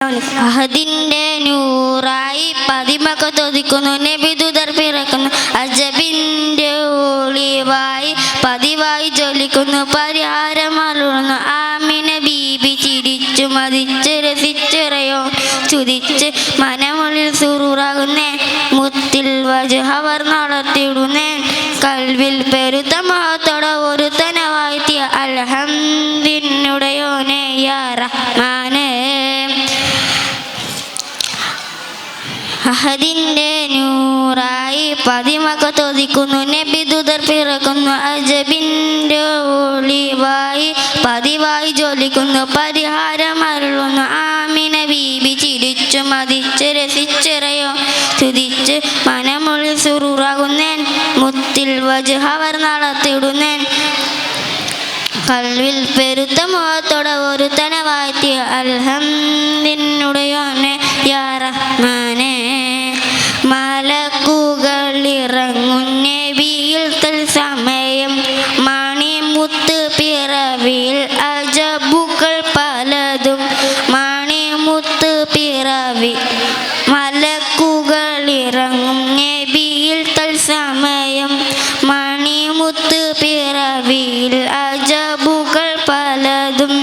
അഹദിന്റെ നൂറായി പതിമക്ക തൊതിക്കുന്നു നബിദുദർ പിറക്കുന്നു. അജബിന്റെ ഒളിവായി പതിവായി ജ്വലിക്കുന്നു. പരിഹാരം അരുളുന്നു. ആമിന ബീബി ചിരിച്ചു മതിച്ച് രസിച്ചിറയോ ചുതിച്ച് മനമുള്ളിൽ സുറൂറാകുന്നേ. മുത്തിൽ വജഹവർ നടത്തിയിടുന്നേ. കൽവിൽ പെരുത്ത മഹത്തോടെ ഒരു തനവാഴ്ത്തിയ അഹദിന്റെ നൂറായി പതിമക്ക തൊതിക്കുന്നു നബിദുദർ പിറക്കുന്നു. അജബിന്റെ ഒളിവായി പതിവായി ജോലിക്കുന്നു പരിഹാരം അരുളുന്നു. ആമിന ബീബി ചിരിച്ചു മതിച്ച് രസിച്ചിറയോ തുതിച്ച് മനമൊഴി സുറൂറാകുന്നേൻ. മുത്തിൽ വജഹവർ നടത്തിയിടുന്നേൻ കൽവിൽ പെരുത്ത മുഖത്തോടെ ഒരു തന വാഴ്ത്തിയ മലക്കുകളിറങ്ങും നബിയിൽ തൽസമയം മാണിമുത്ത് പിറവിയിൽ അജബുകൾ പലതും. മാണിമുത്ത് പിറവി മലക്കുകളിറങ്ങും നബിയിൽ തൽസമയം മാണിമുത്ത് പിറവിയിൽ അജബുകൾ പലതും.